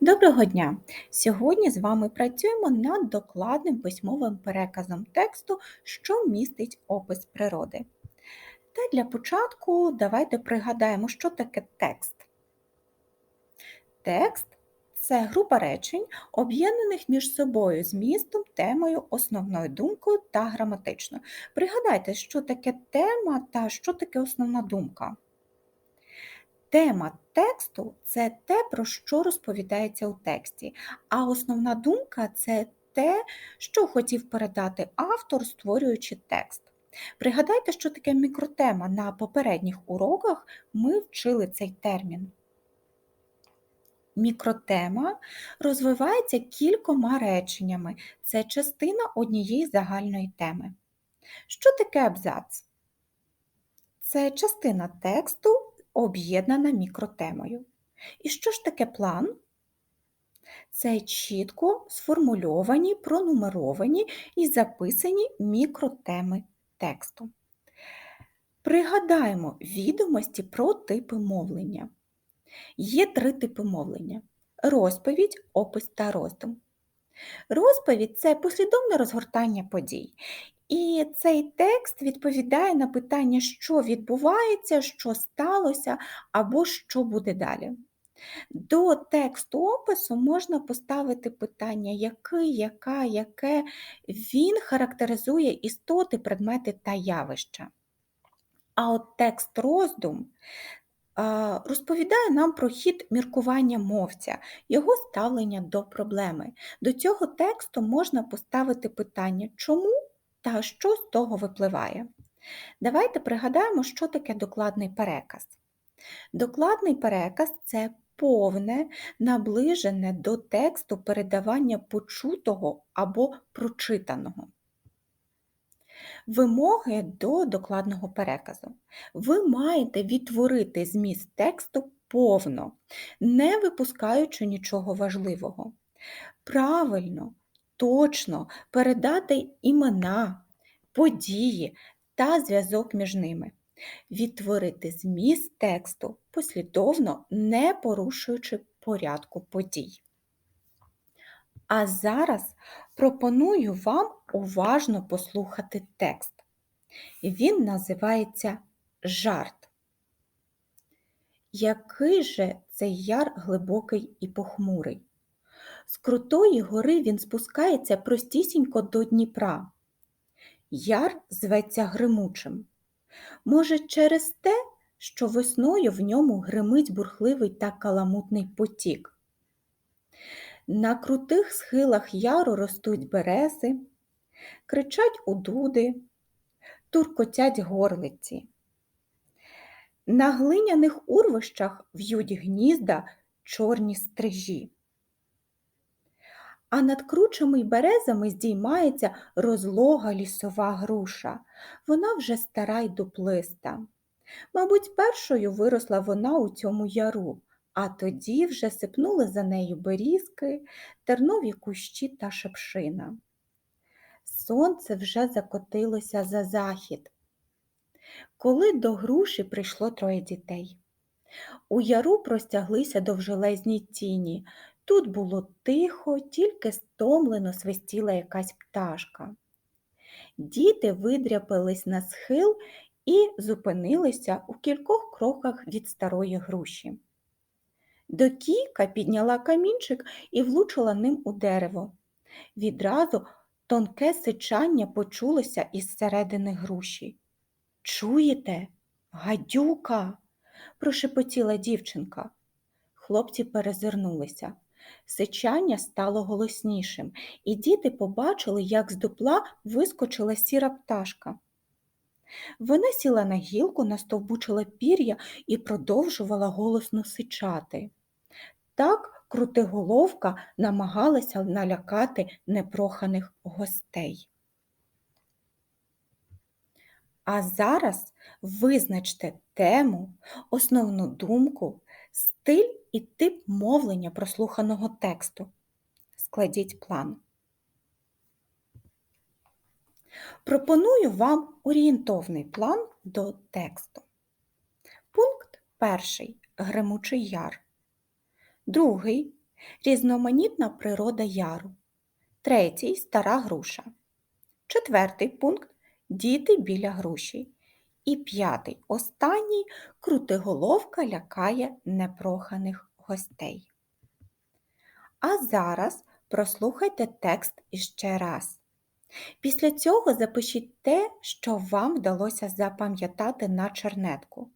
Доброго дня! Сьогодні з вами працюємо над докладним письмовим переказом тексту, що містить опис природи. Та для початку давайте пригадаємо, що таке текст. Текст це група речень, об'єднаних між собою змістом, темою, основною думкою та граматично. Пригадайте, що таке тема та що таке основна думка. Тема тексту це те, про що розповідається у тексті, а основна думка це те, що хотів передати автор, створюючи текст. Пригадайте, що таке мікротема. На попередніх уроках ми вчили цей термін. Мікротема розвивається кількома реченнями. Це частина однієї загальної теми. Що таке абзац? Це частина тексту, об'єднана мікротемою. І що ж таке план? Це чітко сформульовані, пронумеровані і записані мікротеми тексту. Пригадаємо відомості про типи мовлення. Є три типи мовлення: розповідь, опис та роздум. Розповідь це послідовне розгортання подій. І цей текст відповідає на питання, що відбувається, що сталося або що буде далі. До тексту опису можна поставити питання, який, яка, яке він характеризує істоти, предмети та явища. А от текст роздум розповідає нам про хід міркування мовця, його ставлення до проблеми. До цього тексту можна поставити питання, чому та що з того випливає. Давайте пригадаємо, що таке докладний переказ. Докладний переказ це повне, наближене до тексту передавання почутого або прочитаного. Вимоги до докладного переказу. Ви маєте відтворити зміст тексту повно, не випускаючи нічого важливого. Правильно, точно передати імена, події та зв'язок між ними. Відтворити зміст тексту послідовно, не порушуючи порядку подій. А зараз пропоную вам уважно послухати текст. Він називається Жарт. Який же цей яр глибокий і похмурий? З крутої гори він спускається простісінько до Дніпра. Яр зветься гримучим. Може, через те, що весною в ньому гримить бурхливий та каламутний потік. На крутих схилах яру ростуть берези, кричать удуди, туркотять горлиці. На глиняних урвищах в'ють гнізда чорні стрижі. А над кручими й березами здіймається розлога лісова груша. Вона вже стара й дуплиста. Мабуть, першою виросла вона у цьому яру, а тоді вже сипнули за нею берізки, тернові кущі та шепшина. Сонце вже закотилося за захід. Коли до груші прийшло троє дітей. У яру простяглися довжелезні тіні. Тут було тихо, тільки стомлено свистіла якась пташка. Діти видряпились на схил і зупинилися у кількох кроках від старої груші. Докійка підняла камінчик і влучила ним у дерево. Відразу тонке сичання почулося із середини груші. Чуєте, гадюка? прошепотіла дівчинка. Хлопці перезирнулися. Сичання стало голоснішим, і діти побачили, як з дупла вискочила сіра пташка. Вона сіла на гілку, настовбучила пір'я і продовжувала голосно сичати. Так крутиголовка намагалася налякати непроханих гостей. А зараз визначте тему, основну думку, стиль і тип мовлення прослуханого тексту. Складіть план. Пропоную вам орієнтовний план до тексту. Пункт перший гримучий яр. Другий Різноманітна природа яру. Третій стара груша. Четвертий пункт діти біля груші. І п'ятий останній крутиголовка лякає непроханих гостей. А зараз прослухайте текст іще раз. Після цього запишіть те, що вам вдалося запам'ятати на чернетку.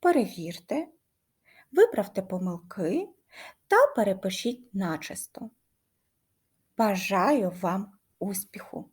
Перевірте, виправте помилки та перепишіть начисто. Бажаю вам успіху!